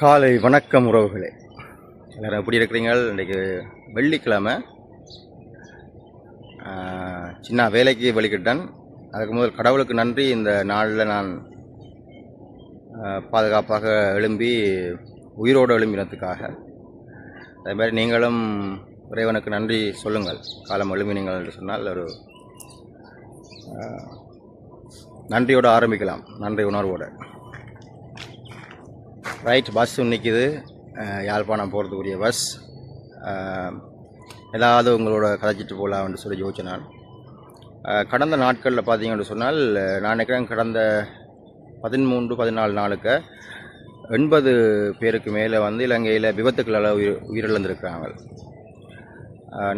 காலை வணக்கம் உறவுகளே. எல்லோரும் எப்படி இருக்கிறீங்க இன்றைக்கு வெள்ளிக்கிழமை. சின்ன வேலைக்கு வெளிக்கிட்டேன் அதுக்கு முதல் கடவுளுக்கு நன்றி. இந்த நாளில் நான் பாதுகாப்பாக எழும்பி உயிரோடு எழும்பினத்துக்காக அதே மாதிரி நீங்களும் இறைவனுக்கு நன்றி சொல்லுங்கள். காலம் எழுமினீங்கள் என்று சொன்னால் ஒரு நன்றியோடு ஆரம்பிக்கலாம். நன்றி உணர்வோடு. ரைட் பஸ் நிற்கிது யாழ்ப்பாணம் போகிறதுக்குரிய பஸ் ஏதாவது உங்களோட கதைச்சிட்டு போகலாம்னு சொல்லி யோசிச்சேன் நான். கடந்த நாட்களில் பார்த்தீங்கன்னு சொன்னால் நான் நினைக்கிறேன் கடந்த பதிமூன்று பதினாலு நாளுக்கு எண்பது பேருக்கு மேலே வந்து இலங்கையில் விபத்துக்களால் உயிர் உயிரிழந்திருக்கிறாங்க.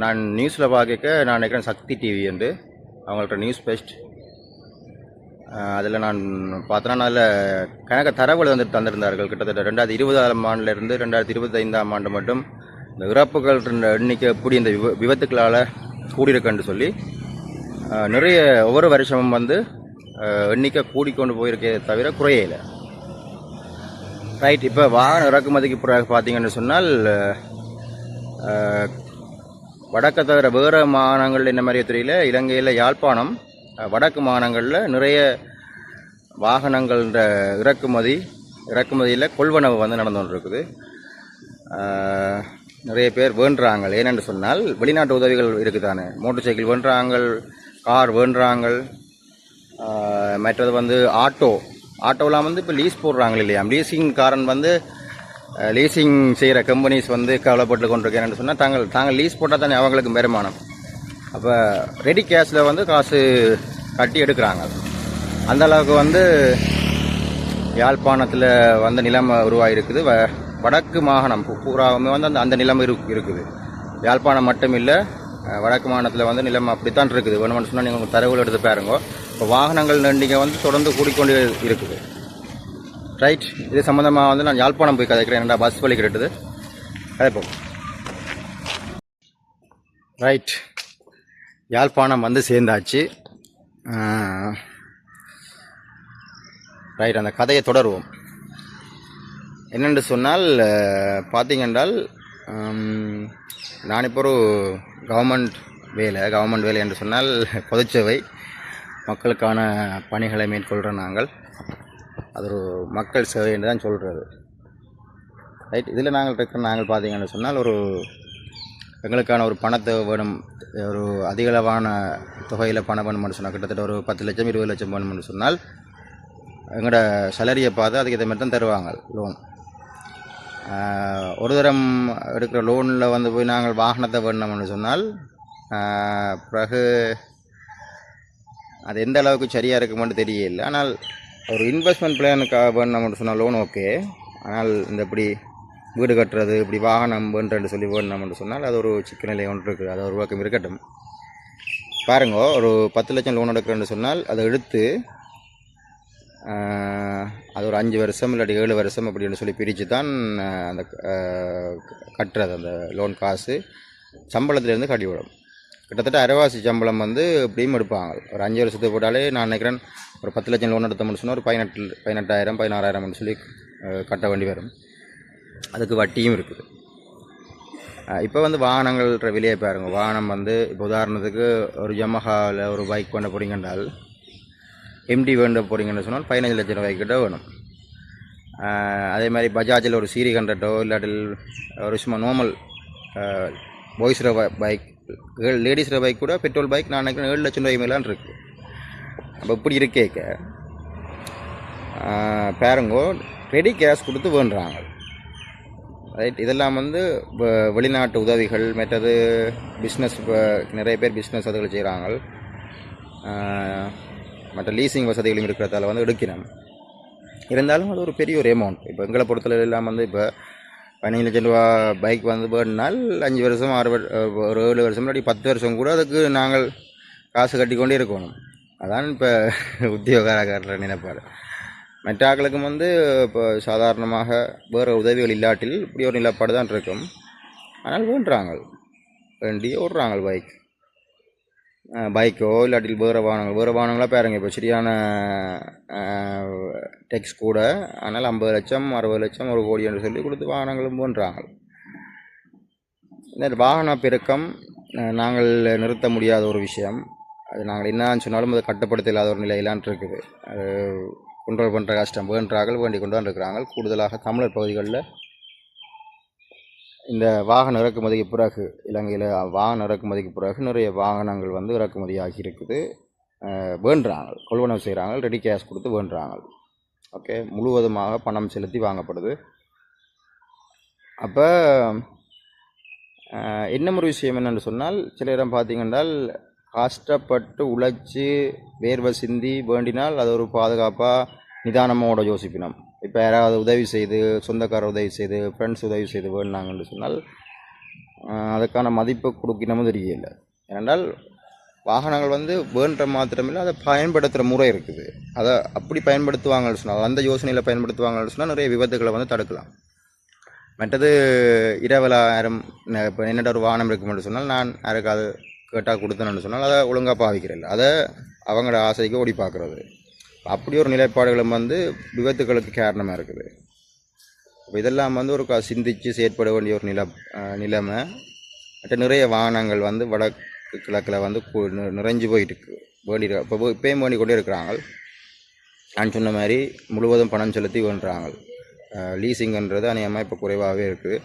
நான் நியூஸில் பார்க்க நான் நினைக்கிறேன் சக்தி டிவி என்று. அவங்கள்ட்ட நியூஸ் பெஸ்ட் அதில் நான் பார்த்தோன்னா அதில் கணக்க தரவுகள் வந்து தந்திருந்தார்கள். கிட்டத்தட்ட ரெண்டாயிரத்தி இருபதாம் ஆண்டிலிருந்து ரெண்டாயிரத்தி இருபத்தைந்தாம் ஆண்டு மட்டும் இந்த இறப்புகள் எண்ணிக்கை எப்படி இந்த விப விபத்துக்களால் கூடியிருக்குன்னு சொல்லி நிறைய ஒவ்வொரு வருஷமும் வந்து எண்ணிக்கை கூடிக்கொண்டு போயிருக்கே தவிர குறையலை. ரைட் இப்போ வாகன இறக்குமதிக்கு பிறகு பார்த்தீங்கன்னு சொன்னால் வடக்க தவிர வேறு மாகாணங்கள் என்ன மாதிரியே தெரியல? இலங்கையில் யாழ்ப்பாணம் வடக்கு மாகாணங்களில் நிறைய வாகனங்கள்ன்ற இறக்குமதி இறக்குமதியில் கொள்வனவு வந்து நடந்து கொண்டு இருக்குது நிறைய பேர் வேண்டுறாங்க ஏனென்று சொன்னால் வெளிநாட்டு உதவிகள் இருக்குது தானே மோட்டர் சைக்கிள் வேண்டுறாங்க கார் வேண்டுறாங்க மற்றது வந்து ஆட்டோ. ஆட்டோலாம் வந்து இப்போ லீஸ் போடுறாங்க இல்லையா? லீசிங் காரன் வந்து லீசிங் செய்கிற கம்பெனிஸ் வந்து கவலைப்பட்டு கொண்டிருக்கேன்னு சொன்னால் தாங்கள் தாங்கள் லீஸ் போட்டால் தானே அவங்களுக்கு வருமானம்? அப்போ ரெடி கேஷில் வந்து காசு கட்டி எடுக்கிறாங்க. அந்த அளவுக்கு வந்து யாழ்ப்பாணத்தில் வந்து நிலைமை உருவாகிருக்குது வ வடக்கு மாகாணம் பூராவுமே வந்து அந்த அந்த நிலைமை இருக்குது. யாழ்ப்பாணம் மட்டும் இல்லை வடக்கு மாகாணத்தில் வந்து நிலம் அப்படித்தான் இருக்குது. வேணும்னு சொன்னால் நீங்கள் உங்கள் தரவுகள் எடுத்து பாருங்க. இப்போ வாகனங்கள் நீங்கள் வந்து தொடர்ந்து கூடிக்கொண்டு இருக்குது. ரைட் இது சம்மந்தமாக வந்து நான் யாழ்ப்பாணம் போய் கதைக்கிறேன். என்னடா பஸ் வழி கிடைத்தது கதைப்போம். ரைட் யாழ்ப்பாணம் வந்து சேர்ந்தாச்சு. ரைட் அந்த கதையை தொடருவோம். என்னென்று சொன்னால் பார்த்தீங்கன்றால் நான் இப்போ ஒரு கவர்மெண்ட் வேலை கவர்மெண்ட் வேலை என்று சொன்னால் பொதுச்சேவை மக்களுக்கான பணிகளை மேற்கொள்கிற நாங்கள். அது ஒரு மக்கள் சேவை என்று தான் சொல்கிறது ரைட் இதில் நாங்கள் இருக்கிற நாங்கள் பார்த்தீங்கன்னு சொன்னால் ஒரு எங்களுக்கான ஒரு பணத்தை வேணும். ஒரு அதிகளவான தொகையில் பணம் வேணும்னு சொன்னால் கிட்டத்தட்ட ஒரு பத்து லட்சம் இருபது லட்சம் வேணும்னு சொன்னால் எங்களோட சேலரியை பார்த்து அதுக்கு இதை மாதிரி தான் தருவாங்க லோன் ஒரு தரம் எடுக்கிற லோனில் வந்து போய் நாங்கள் வாகனத்தை வேணும்னு சொன்னால் பிறகு அது எந்த அளவுக்கு சரியாக இருக்குமென்னு தெரியல. ஆனால் ஒரு இன்வெஸ்ட்மெண்ட் பிளானுக்காக வேணும்னு சொன்னால் லோன் ஓகே ஆனால் இந்த இப்படி வீடு கட்டுறது இப்படி வாகனம் வேண்டுன்னு சொல்லி வேணும்னு சொன்னால் அது ஒரு சிக்கன நிலை ஒன்று இருக்குது. அது ஒரு பக்கம் இருக்கட்டும். பாருங்க ஒரு பத்து லட்சம் லோன் எடுக்கிறேன்னு சொன்னால் அதை எடுத்து அது ஒரு அஞ்சு வருஷம் இல்லாட்டி ஏழு வருஷம் அப்படின்னு சொல்லி பிரித்து தான் அந்த கட்டுறது அந்த லோன் காசு. சம்பளத்துலேருந்து கட்டி விடும். கிட்டத்தட்ட அரைவாசி சம்பளம் வந்து இப்படியும் எடுப்பாங்க. ஒரு அஞ்சு வருஷத்துக்கு போட்டாலே நான் நினைக்கிறேன் ஒரு பத்து லட்சம் லோன் எடுத்தோம்னு சொன்னால் ஒரு பதினெட்டு பதினெட்டாயிரம் பதினாறாயிரம்னு சொல்லி கட்ட வேண்டி வரும். அதுக்கு வட்டியும் இருக்குது. இப்போ வந்து வாகனங்கள்ன்ற விலையை பாருங்க. வாகனம் வந்து இப்போ உதாரணத்துக்கு ஒரு ஜமஹாவில் ஒரு பைக் கொண்ட போகிறீங்கன்றால் எம்டி வேண்ட போகிறீங்கன்னு சொன்னால் பதினஞ்சு லட்சம் ரூபாய்க்கிட்ட வேணும். அதே மாதிரி பஜாஜில் ஒரு சீரி ஹண்ட்ரட்டோ இல்லாட்டில் ஒரு சும்மா நார்மல் பாய்ஸ்ர பைக் லேடிஸ்ர பைக் கூட பெட்ரோல் பைக் நான் நினைக்கிறேன் ஏழு லட்சம் ரூபாய் மேலான் இருக்குது அப்போ இப்படி இருக்கேக்க. பாருங்கோ ரெடி கேஷ் கொடுத்து வேண்டுறாங்க. ரைட் இதெல்லாம் வந்து வெளிநாட்டு உதவிகள் மற்றது பிஸ்னஸ் நிறைய பேர் பிஸ்னஸ் அதுகள் செய்கிறாங்க மற்ற லீசிங் வசதிகளும் இருக்கிறதால வந்து எடுக்கிறோம். இருந்தாலும் அது ஒரு பெரிய ஒரு அமௌண்ட் இப்போ எங்களை பொறுத்தளவு எல்லாம் வந்து இப்போ பதினஞ்சு லட்சம் ரூபா பைக் வந்து போனால் அஞ்சு வருஷம் ஆறு ஒரு ஏழு வருஷம் முன்னாடி பத்து வருஷம் கூட அதுக்கு நாங்கள் காசு கட்டிக்கொண்டே இருக்கணும் அதான் இப்போ உத்தியோகக்காரர் நினைப்பார். மற்ற வந்து இப்போ சாதாரணமாக வேறு உதவிகள் இல்லாட்டில் இப்படி ஒரு நிலப்பாடு தான் இருக்கும். ஆனால் வேண்டுறாங்க. வேண்டி ஓடுறாங்க பைக் பைக்கோ இல்லாட்டில் வேறு வாகனங்கள் வேறு வாகனங்களாக பாருங்க இப்போ சரியான டெக்ஸ் கூட ஆனால் ஐம்பது லட்சம் அறுபது லட்சம் ஒரு கோடி என்று சொல்லி கொடுத்து வாகனங்களும் போன்றாங்க இந்த வாகன பெருக்கம் நாங்கள் நிறுத்த முடியாத ஒரு விஷயம். அது நாங்கள் என்னன்னு சொன்னாலும் அது கட்டுப்படுத்த இல்லாத ஒரு நிலையிலான் இருக்குது. அது கண்ட்ரோல் பண்ணுற கஷ்டம் வேண்டார்கள் வேண்டி கொண்டு தான் கூடுதலாக தமிழர் பகுதிகளில் இந்த வாகன இறக்குமதிக்கு பிறகு இலங்கையில் வாகன இறக்குமதிக்கு பிறகு நிறைய வாகனங்கள் வந்து இறக்குமதி ஆகி இருக்குது வேண்டுறாங்க. கொள்வனவு செய்கிறாங்க ரெடி கேஷ் கொடுத்து வேண்டுறாங்க. ஓகே முழுவதுமாக பணம் செலுத்தி வாங்கப்படுது. அப்போ என்ன ஒரு விஷயம் என்னென்னு சொன்னால் சில இடம் பார்த்தீங்கன்னால் கஷ்டப்பட்டு உழைச்சி வேர்வை சிந்தி வேண்டினால் அது ஒரு பாதுகாப்பாக நிதானமோட யோசிப்பினோம் இப்போ யாராவது உதவி செய்து சொந்தக்காரர் உதவி செய்து ஃப்ரெண்ட்ஸ் உதவி செய்து வேணுனாங்கன்னு சொன்னால் அதுக்கான மதிப்பு கொடுக்கணுமோ தெரியல. ஏனென்றால் வாகனங்கள் வந்து வேண்ட மாத்திரமில்லை அதை பயன்படுத்துகிற முறை இருக்குது. அதை அப்படி பயன்படுத்துவாங்கன்னு சொன்னால் அந்த யோசனையில் பயன்படுத்துவாங்கன்னு சொன்னால் நிறைய விபத்துகளை வந்து தடுக்கலாம். மற்றது இரவில் யாரும் இப்போ என்னென்ன ஒரு வாகனம் இருக்குமென்று சொன்னால் நான் யாருக்காவது கேட்டால் கொடுத்தேன்னு சொன்னால் அதை ஒழுங்காக பாவிக்கிறதில்ல அதை அவங்களோட ஆசைக்கு ஓடி பார்க்குறது. அப்படி ஒரு நிலைப்பாடுகளும் வந்து விபத்துகளுக்கு காரணமாக இருக்குது. இப்போ இதெல்லாம் வந்து ஒரு க- சிந்திச்சு செயற்பட வேண்டிய ஒரு நில நிலைமை. மற்ற நிறைய வாகனங்கள் வந்து வடக்கு கிழக்கில் வந்து நிறைஞ்சு போயிட்டு இருக்கு வேண்டி இப்போ இப்பயும் வேண்டி கொண்டே இருக்கிறாங்க. நான் சொன்ன மாதிரி முழுவதும் பணம் செலுத்தி வேண்டுறாங்க லீசிங்கன்றது அநேகமாக இப்போ குறைவாகவே இருக்குது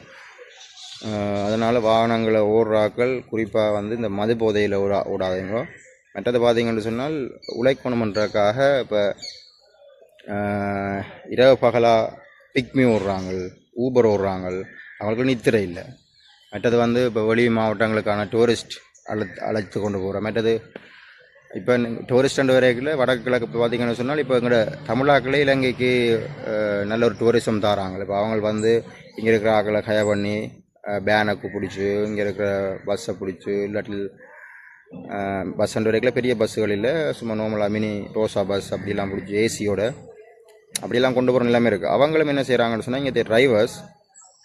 அதனால் வாகனங்களை ஓடுறாக்கள் குறிப்பாக வந்து இந்த மது போதையில் ஓடா ஓடாதீங்க மற்றது பார்த்தீங்கன்னு சொன்னால் உழைக்கணுமன்றக்காக இப்போ இரவு பகலாக பிக்மி ஓடுறாங்க ஊபர் ஓடுறாங்க அவங்களுக்கு நித்திரை இல்லை. மற்றது வந்து இப்போ வெளி மாவட்டங்களுக்கான டூரிஸ்ட் அழைத்து அழைத்து கொண்டு போகிறோம் மற்றது இப்போ டூரிஸ்ட் அண்ட் வரைக்கில் வடக்கு கிழக்கு இப்போ பார்த்தீங்கன்னு சொன்னால் இப்போ எங்களோட தமிழாக்களே இலங்கைக்கு நல்ல ஒரு டூரிசம் தராங்க இப்போ அவங்க வந்து இங்கே இருக்கிற ஆக்களை கய பண்ணி பேனுக்கு பிடிச்சி இங்கே இருக்கிற பஸ்ஸை பிடிச்சி இல்லாட்டி பஸ் அண்ட் வரைக்கில் பெரிய பஸ்ஸுகள் இல்லை. சும்மா நார்மலாக மினி ரோசா பஸ் அப்படிலாம் பிடிச்சி ஏசியோட அப்படிலாம் கொண்டு போகிற நிலைமை இருக்குது அவங்களும் என்ன செய்கிறாங்கன்னு சொன்னால் இங்கே டிரைவர்ஸ்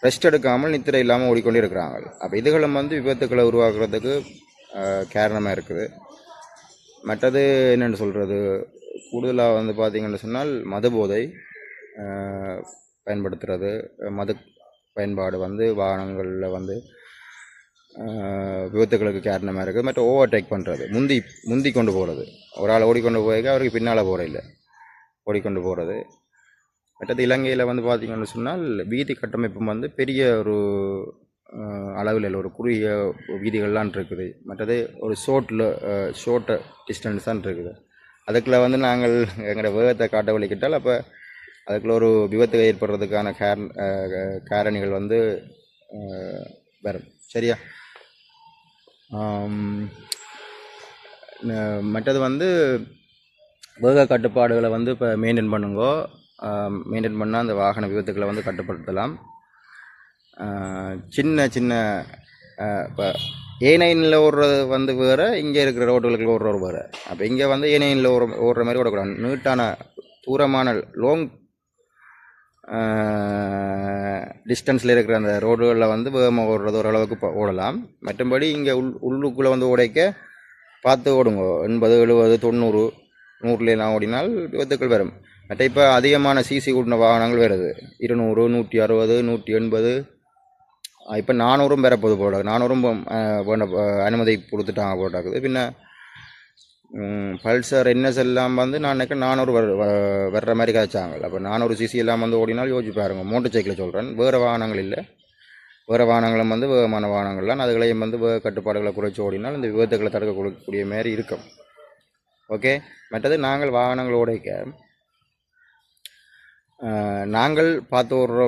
ரெஸ்ட் எடுக்காமல் நித்திரை இல்லாமல் ஓடிக்கொண்டே இருக்கிறாங்க. அப்போ இதுகளும் வந்து விபத்துக்களை உருவாக்குறதுக்கு காரணமாக இருக்குது. மற்றது என்னென்னு சொல்கிறது கூடுதலாக வந்து பார்த்திங்கன்னு சொன்னால் மது போதை பயன்படுத்துகிறது பயன்படுத்துறது மது பயன்பாடு வந்து வாகனங்களில் வந்து அஹ், விபத்துகளுக்கு காரணமாக இருக்குது. மற்ற ஓவர்டேக் பண்ணுறது முந்தி முந்தி கொண்டு போகிறது ஒரு ஆள் ஓடிக்கொண்டு போயிருக்க அவருக்கு பின்னால் போகிற இல்லை. ஓடிக்கொண்டு போகிறது மற்றது இலங்கையில் வந்து பார்த்திங்கன்னு சொன்னால் வீதி கட்டமைப்பும் வந்து பெரிய ஒரு அளவில் இல்லை. ஒரு குறுகிய வீதிகள்லாம் இருக்குது. மற்றது ஒரு ஷோர்ட்டில் ஷோர்ட்டு டிஸ்டன்ஸ் தான் இருக்குது. அதுக்குள்ள வந்து நாங்கள் எங்களோட வேகத்தை காட்ட வழிக்கிட்டால் அப்போ அதுக்குள்ள ஒரு விபத்து ஏற்படுறதுக்கான கார காரணிகள் வந்து வரும். சரியா? மற்றது வந்து வேக கட்டுப்பாடுகளை வந்து இப்போ மெயின்டைன் பண்ணுங்கோ. மெயின்டைன் பண்ணால் அந்த வாகன விபத்துக்களை வந்து கட்டுப்படுத்தலாம். சின்ன சின்ன இப்போ ஏ நைனில் ஓடுறது வந்து வேறு இங்கே இருக்கிற ரோட்டுகளுக்கு ஓடுறவர் வேறு. அப்போ இங்கே வந்து ஏ நைனில் ஓடுற ஓடுற மாதிரி ஓடக்கூடாது. நீட்டான தூரமான லாங் டிஸ்டன்ஸில் இருக்கிற அந்த ரோடுகளில் வந்து வேகமாக ஓடுறது ஓரளவுக்கு ஓடலாம். மற்றபடி இங்கே உள் உள்ளுக்குள்ளே வந்து உடைக்க பார்த்து ஓடுங்க. எண்பது எழுபது தொண்ணூறு நூறுலாம் ஓடினால் விபத்துக்கள் வரும். மற்ற இப்போ அதிகமான சிசி கூட்டின வாகனங்கள் வருது இருநூறு நூற்றி அறுபது நூற்றி எண்பது. இப்போ நானூறும் பெறப்போது போது போட நானூறும் வேண்ட அனுமதி கொடுத்துட்டாங்க போட்டாக்குது பின்ன பல்சர் என்எஸ் எல்லாம் வந்து நான் நினைக்கிறேன் நானூறு வர வ- வர்ற மாதிரி காய்ச்சாங்க அப்போ நானூறு சிசி எல்லாம் வந்து ஓடினால் யோசிச்சு பாருங்கள் மோட்டர் சைக்கிள் சொல்கிறேன் வேறு வாகனங்கள் இல்லை. வேறு வாகனங்களும் வந்து வேகமான வாகனங்கள்லாம் அதுகளையும் வந்து வேக கட்டுப்பாடுகளை குறைச்சி ஓடினால் இந்த விபத்துக்களை தடுக்க கொடுக்கக்கூடிய மாதிரி இருக்கும். ஓகே? மற்றது நாங்கள் வாகனங்கள் உடைக்க நாங்கள் பார்த்து ஓடுற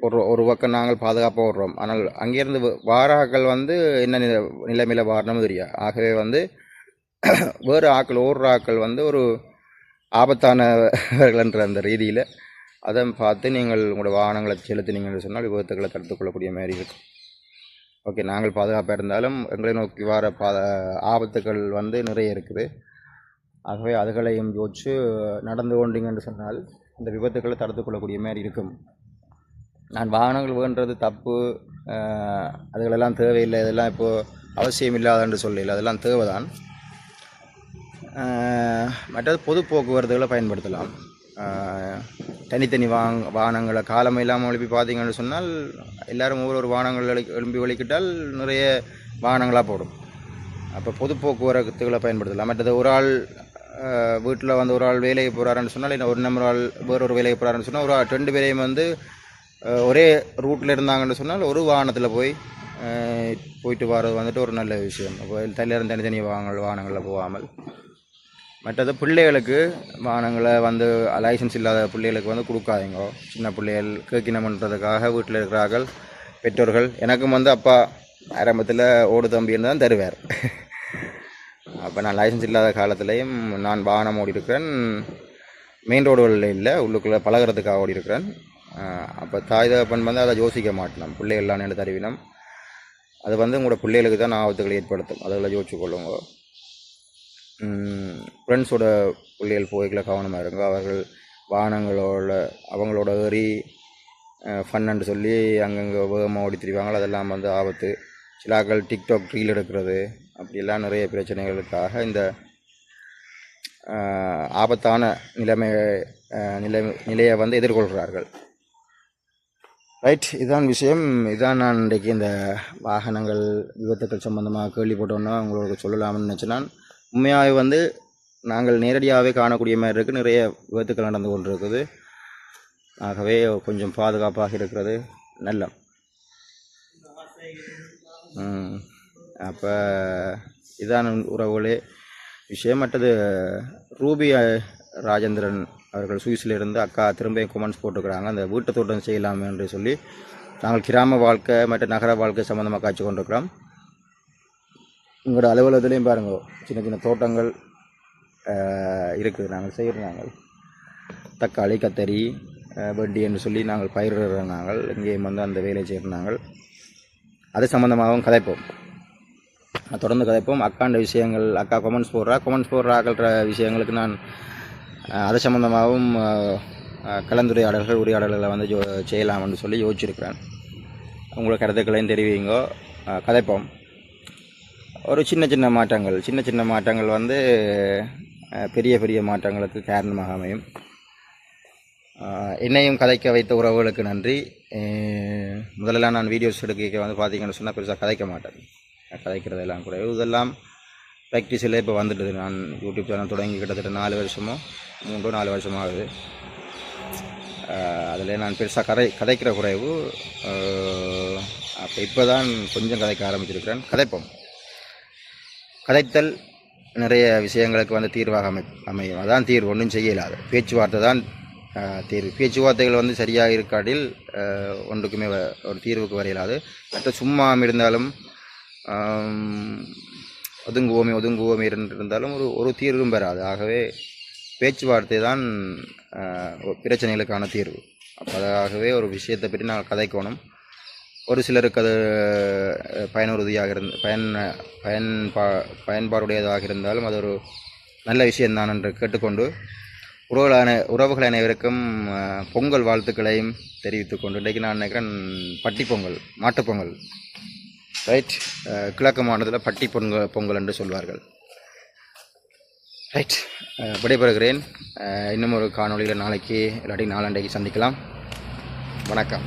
ஒரு ஒரு பக்கம் நாங்கள் பாதுகாப்பாக ஓடுறோம். ஆனால் அங்கேருந்து வாராக்கள் வந்து என்ன நில நிலைமையில் வாரணும்னு தெரியாது. ஆகவே வந்து வேறு ஆக்கள் ஓடுற ஆக்கள் வந்து ஒரு ஆபத்தானவர்கள்ன்ற அந்த ரீதியில் அதை பார்த்து நீங்கள் உங்களோட வாகனங்களை செலுத்தினீங்கன்னு சொன்னால் விபத்துக்களை தடுத்துக்கொள்ளக்கூடிய மாதிரி இருக்கும். ஓகே நாங்கள் பாதுகாப்பாக இருந்தாலும் எங்களை நோக்கி வர பாத ஆபத்துக்கள் வந்து நிறைய இருக்குது. ஆகவே அதுகளையும் யோசிச்சு நடந்து கொண்டீங்கன்னு சொன்னால் இந்த விபத்துக்களை தடுத்துக்கொள்ளக்கூடிய மாதிரி இருக்கும். நான் வாகனங்கள் வேண்டது தப்பு அதுகளெல்லாம் தேவையில்லை இதெல்லாம் இப்போது அவசியம் இல்லாதன்று சொல்லல அதெல்லாம் தேவைதான். மற்றது பொது போக்குவரத்துகளை பயன்படுத்தலாம். தனித்தனி வாங் வாகனங்களை காலம் இல்லாமல் எழுப்பி பார்த்தீங்கன்னு சொன்னால் எல்லாரும் ஒவ்வொரு ஒரு வாகனங்கள் எழும்பி ஒழிக்கிட்டால் நிறைய வாகனங்களாக போடும். அப்போ பொது போக்குவரத்துகளை பயன்படுத்தலாம். மற்றது ஒரு ஆள் வீட்டில் வந்து ஒரு ஆள் வேலைக்கு போகிறாருன்னு சொன்னால் இல்லை ஒரு நம்பர் ஆள் வேறு ஒரு வேலைக்கு போகிறாருன்னு சொன்னால் ஒரு ஆள் ரெண்டு பேரையும் வந்து ஒரே ரூட்டில் இருந்தாங்கன்னு சொன்னால் ஒரு வாகனத்தில் போய் போயிட்டு வர்றது வந்துட்டு ஒரு நல்ல விஷயம். அப்போ தனியார் தனித்தனி வாகனங்கள் வாகனங்களில் போகாமல். மற்றது பிள்ளைகளுக்கு வானங்களை வந்து லைசன்ஸ் இல்லாத பிள்ளைகளுக்கு வந்து கொடுக்காதீங்க. சின்ன பிள்ளைகள் பண்ணுறதுக்காக வீட்டில் இருக்கிறார்கள் பெற்றோர்கள். எனக்கும் வந்து அப்பா ஆரம்பத்தில் ஓடு தம்பின்னு தான் தருவார். அப்போ நான் லைசன்ஸ் இல்லாத காலத்துலேயும் நான் வாகனம் ஓடி இருக்கிறேன். மெயின் ரோடுகளில் இல்லை உள்ளுக்குள்ளே பழகுறதுக்காக ஓடி இருக்கிறேன். அப்போ தாய் தகப்பன் வந்து அதை யோசிக்க மாட்டேன் பிள்ளைகள்லாம் என்று தருவினம். அது வந்து உங்களோட பிள்ளைகளுக்கு தான் ஆபத்துகளை ஏற்படுத்தும். அதில் யோசிச்சு கொள்ளுங்க. ஃப்ரெண்ட்ஸோட பிள்ளைகள் போய்களை கவனமாக இருங்க. அவர்கள் வாகனங்களோட அவங்களோட ஏறி ஃபன்னு சொல்லி அங்கங்கே வேகமாக ஓடி திரிவாங்க அதெல்லாம் வந்து ஆபத்து. சிலாக்கள் டிக்டாக் ரீல் எடுக்கிறது. அப்படியெல்லாம் நிறைய பிரச்சனைகளுக்காக இந்த ஆபத்தான நிலைமை நிலை நிலையை வந்து எதிர்கொள்கிறார்கள். ரைட் இதுதான் விஷயம். இதுதான் நான் இன்றைக்கு இந்த வாகனங்கள் விபத்துக்கள் சம்மந்தமாக கேள்விப்பட்டோன்னா உங்களுக்கு சொல்லலாம்னு நினச்சேன் நான். உண்மையாகவே வந்து நாங்கள் நேரடியாகவே காணக்கூடிய மாதிரி இருக்குது நிறைய விபத்துக்கள் நடந்து கொண்டு இருக்குது ஆகவே கொஞ்சம் பாதுகாப்பாக இருக்கிறது நல்ல. அப்போ இதான் உறவுகளே. விஷயம் மற்றது ரூபி ராஜேந்திரன் அவர்கள் சுவிஸிலிருந்து அக்கா திரும்ப கொமெண்ட்ஸ் போட்டுக்கிறாங்க அந்த வீட்டு தோட்டம் செய்யலாம் என்று சொல்லி நாங்கள் கிராம வாழ்க்கை மற்றும் நகர வாழ்க்கை சம்மந்தமாக காய்ச்சி கொண்டிருக்கிறோம். உங்களோட அலுவலகத்துலேயும் பாருங்க. சின்ன சின்ன தோட்டங்கள் இருக்குது நாங்கள் செய்கிறோம் நாங்கள். தக்காளி கத்தரி அஹ், என்று சொல்லி நாங்கள் பயிரிடுற நாங்கள். இங்கேயும் வந்து அந்த வேலையை செய்கிற நாங்கள். அது சம்மந்தமாகவும் கதைப்போம். நான் தொடர்ந்து கதைப்போம். அக்காண்ட விஷயங்கள் அக்கா கொமெண்ட்ஸ் போடுறா கொமெண்ட்ஸ் போடுறாக்கள்ற விஷயங்களுக்கு நான் அது சம்மந்தமாகவும் கலந்துரையாடல்கள் உரையாடல்களை வந்து ஜோ செய்யலாம்னு சொல்லி யோசிச்சிருக்கிறேன். உங்களோட கருத்துக்களையும் தெரிவிங்கோ கதைப்போம். ஒரு சின்ன சின்ன மாற்றங்கள். சின்ன சின்ன மாற்றங்கள் வந்து பெரிய பெரிய மாற்றங்களுக்கு காரணமாக அமையும். என்னையும் கதைக்க வைத்த உறவுகளுக்கு நன்றி. முதலெல்லாம் முதல்ல நான் வீடியோஸ் எடுக்க வந்து பார்த்தீங்கன்னு சொன்னால் பெருசாக கதைக்க மாட்டேன். கதைக்கிறதெல்லாம் கூட இதெல்லாம் ப்ராக்டிஸில் இப்போ வந்துட்டுது நான் யூடியூப் சேனல் தொடங்கி கிட்டத்தட்ட நாலு வருஷமோ மூன்றோ நாலு வருஷமோ ஆகுது. அதில் நான் பெருசாக கதை கதைக்கிற குறைவு அப்போ இப்போ தான் கொஞ்சம் கதைக்க ஆரம்பிச்சிருக்கிறேன். கதைப்போம். கதைத்தல் நிறைய விஷயங்களுக்கு வந்து தீர்வாக அமை அமையும். அதான் தீர்வு. ஒன்றும் செய்யலாது பேச்சுவார்த்தை தான் தீர்வு. பேச்சுவார்த்தைகள் வந்து சரியாக இருக்காட்டில் ஒன்றுக்குமே வ- ஒரு தீர்வுக்கு வரையலாது மற்ற சும்மா இருந்தாலும் ஒதுங்குவோமே ஒதுங்குவோமே இருந்து- இருந்தாலும் ஒரு ஒரு தீர்வும் பெறாது. ஆகவே பேச்சுவார்த்தை தான் பிரச்சனைகளுக்கான தீர்வு. அப்போ அதாகவே ஒரு விஷயத்தை பற்றி நாங்கள் கதைக்கணும். ஒரு சிலருக்கு அது பயனுறுதியாக இருந்த பயன் பயன்பா பயன்பாடுடையதாக இருந்தாலும் அது ஒரு நல்ல விஷயம்தான் என்று கேட்டுக்கொண்டு உறவுகளான உறவுகள் அனைவருக்கும் பொங்கல் வாழ்த்துக்களையும் தெரிவித்துக்கொண்டு இன்றைக்கு நான் நினைக்கிறேன் பட்டி பொங்கல் மாட்டுப்பொங்கல் ரைட் கிழக்கு மாநிலத்தில் பட்டி பொங்கல் பொங்கல் என்று சொல்வார்கள். ரைட் விடைபெறுகிறேன். இன்னும் ஒரு காணொளியில் நாளைக்கு இல்லாட்டி நாளண்டைக்கு சந்திக்கலாம். வணக்கம்.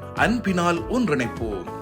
அன்பினால் ஒன்றிணைப்போம்.